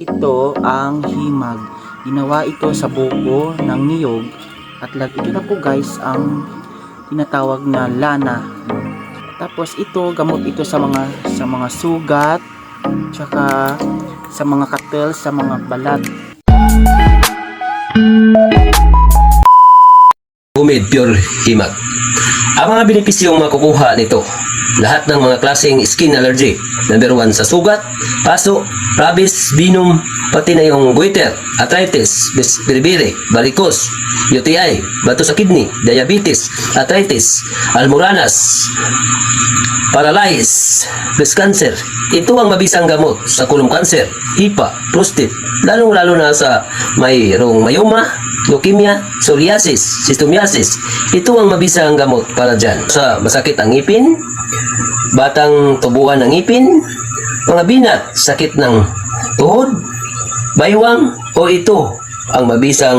ito ang himag. Ginawa ito sa buko ng niyog at lag ito na po guys ang tinatawag na lana. Tapos ito gamot ito sa mga sa mga sugat tsaka sa mga katel sa mga balat. Humid Pure Himag. Ang mga benepisyong makukuha nito, lahat ng mga klaseng skin allergy. Number 1 sa sugat, paso, rabies, binom, pati na yung goiter, arthritis, biribiri, varicose, UTI, bato sa kidney, diabetes, arthritis, almoranas, paralyze, breast cancer. Ito ang mabisang gamot sa kulong cancer, hipa, prostate, lalong-lalo na sa mayroong mayoma, leukemia, psoriasis, cysticercosis. Ito ang mabisang gamot para dyan. Sa masakit ang ngipin, batang tubuan ng ngipin, mga binat, sakit ng tuhod, baywang, o ito ang mabisang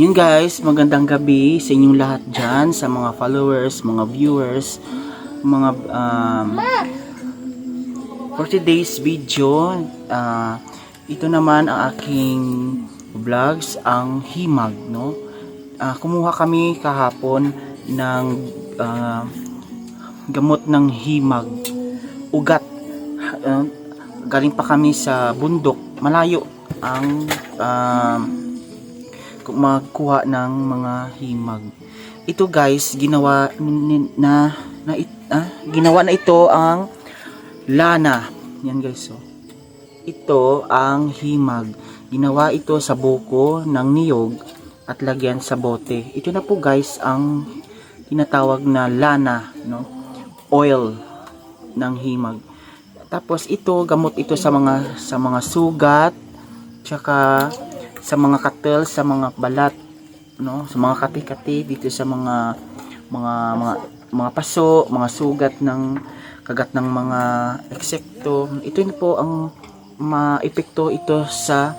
Yun guys, magandang gabi sa inyong lahat dyan, sa mga followers, mga viewers, mga um, for today's video, ah, ito naman ang aking vlogs, ang himag, no? Ah, kumuha kami kahapon ng ah, gamot ng himag, ugat. Ah, galing pa kami sa bundok, malayo ang kung magkuha ng mga himag. Ito guys, ginawa na na, it- ah, ginawa na ito ang lana. Yan guys, so. Ito ang himag. Ginawa ito sa buko ng niyog at lagyan sa bote. Ito na po guys ang tinatawag na lana, no? Oil ng himag. Tapos ito gamot ito sa mga sa mga sugat, tsaka sa mga katel, sa mga balat, no? Sa mga kati-kati dito sa mga mga mga mga paso, mga sugat ng kagat ng mga eksekto. Ito na po ang maepekto ito sa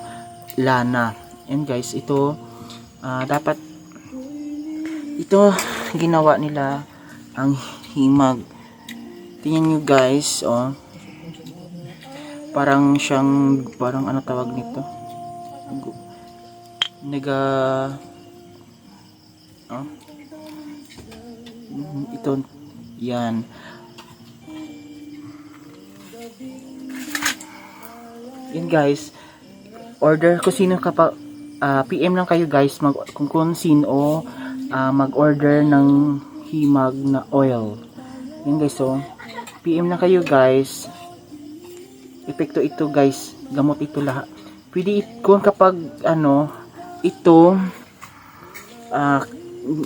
lana. And guys, ito ah, dapat ito ginawa nila ang himag. Tingnan nyo guys, oh. Parang siyang, parang ano tawag nito? Naga, oh. Mm, Ito, yan. Yan guys, order kung sino kapag ah, PM lang kayo guys mag kung kung sino ah, mag-order ng himag na oil. Yan guys so PM na kayo guys. Epekto ito guys, gamot ito lahat. Pwede kung kapag ano ito ah,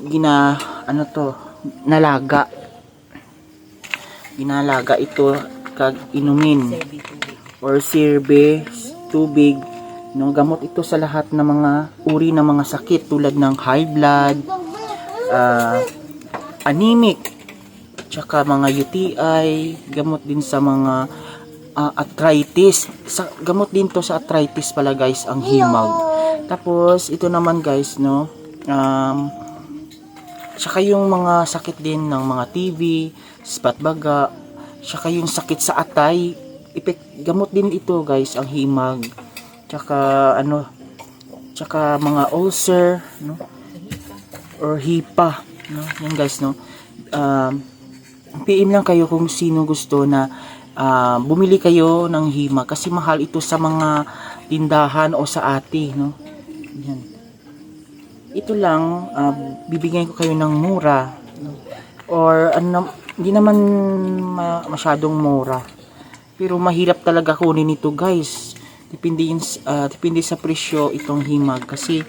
gina ano to nalaga ginalaga ito kag inumin or sirbe, tubig, no, gamot ito sa lahat ng mga uri ng mga sakit tulad ng high blood, ah, anemic, tsaka mga UTI, gamot din sa mga ah, arthritis. Sa, gamot din to sa arthritis pala guys, ang himag. Tapos, ito naman guys, no, um, tsaka yung mga sakit din ng mga TV, spot baga, tsaka yung sakit sa atay, epek, gamot din ito guys, ang himag. Tsaka ano, tsaka mga ulcer, no? Or hipa, no? Yan guys, no? Um, PM lang kayo kung sino gusto na ah, bumili kayo ng himag kasi mahal ito sa mga tindahan o sa ati, no? Yan. Ito lang, ah, bibigyan ko kayo ng mura. no? Or ano, hindi naman ma- masyadong mura. Pero mahirap talaga kunin ito guys. Yun, s- ah, depende sa presyo itong himag. Kasi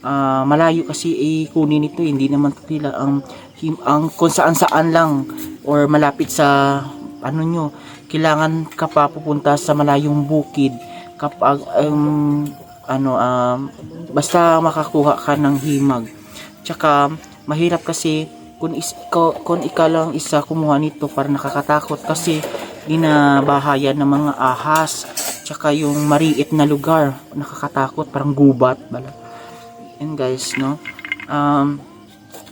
ah, malayo kasi eh, kunin ito. Hindi naman nila ang, him, ang kung saan saan lang. Or malapit sa ano nyo. Kailangan ka pa pupunta sa malayong bukid. Kapag um, ano um, basta makakuha ka ng himag. Tsaka mahirap kasi kung is, ko, kung ikaw lang isa kumuha nito para nakakatakot kasi ginabahayan ng mga ahas tsaka yung mariit na lugar nakakatakot parang gubat bala. Yan guys no? Um,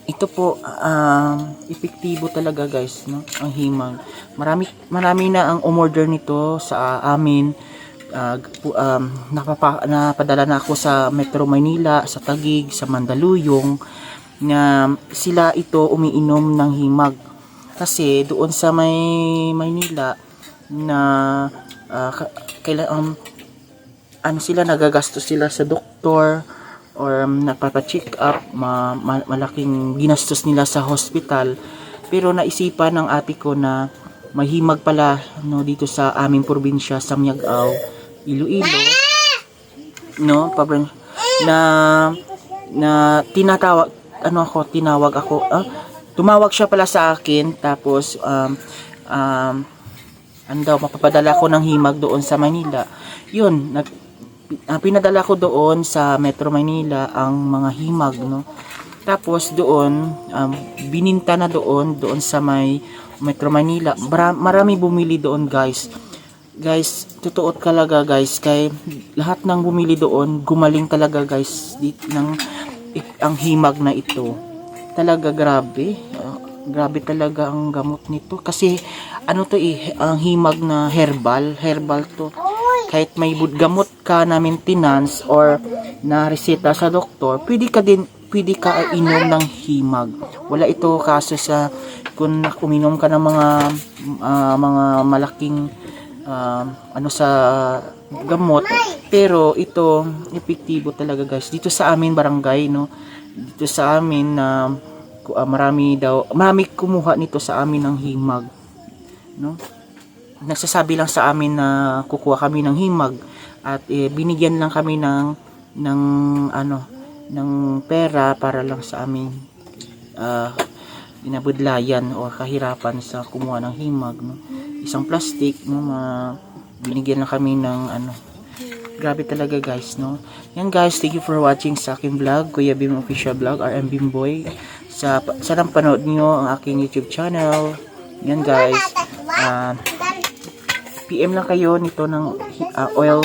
ito po um, epektibo talaga guys no? Ang himag marami marami na ang umorder nito sa amin. Ah, pu- um, napapa, napadala na ako sa Metro Manila, sa Tagig, sa Mandaluyong na sila ito umiinom ng himag. Kasi doon sa may Maynila na ah, ka- kaila, um, ano sila nagagastos sila sa doktor or um, nagpapa-check up ma- ma- malaking ginastos nila sa hospital. Pero naisipan ng ate ko na mahimag pala no dito sa aming probinsya sa Miagao Iloilo. No pabran na na tinatawag ano ako tinawag ako ah, tumawag siya pala sa akin tapos um um ano daw, mapapadala ko ng himag doon sa Manila. Yun, nag, ah, pinadala ko doon sa Metro Manila ang mga himag, no. Tapos doon, um, bininta na doon, doon sa may Metro Manila. Mara- marami bumili doon, guys. Guys, totoo talaga, guys. Kay lahat ng bumili doon, gumaling talaga, guys, dit, ng, ang himag na ito. Talaga grabe. Grabe talaga ang gamot nito. Kasi, ano to eh, ang himag na herbal. Herbal to. Kahit may gamot ka na maintenance or na reseta sa doktor, pwede ka din, pwede ka inom ng himag. Wala ito kaso sa kung uminom ka ng mga ah, mga malaking ah, ano sa gamot pero ito epektibo talaga guys dito sa amin barangay no dito sa amin na ku- ah, marami daw marami kumuha nito sa amin ng himag no? Nagsasabi lang sa amin na kukuha kami ng himag at eh, binigyan lang kami ng ng ano ng pera para lang sa aming ah, inabudlayan o kahirapan sa kumuha ng himag no? Isang plastic no? Ma binigyan lang kami ng ano grabe talaga guys no? Yan guys thank you for watching sa aking vlog Kuya Bim official vlog RM Bimboy sa sana panood niyo ang aking YouTube channel. Yan guys ah PM lang kayo nito ng ah, oil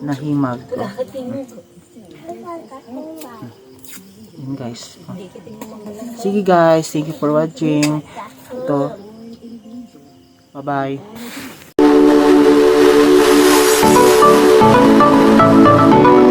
na himag oh. yan guys. Oh. sige guys thank you for watching. Ito. Bye Thank you.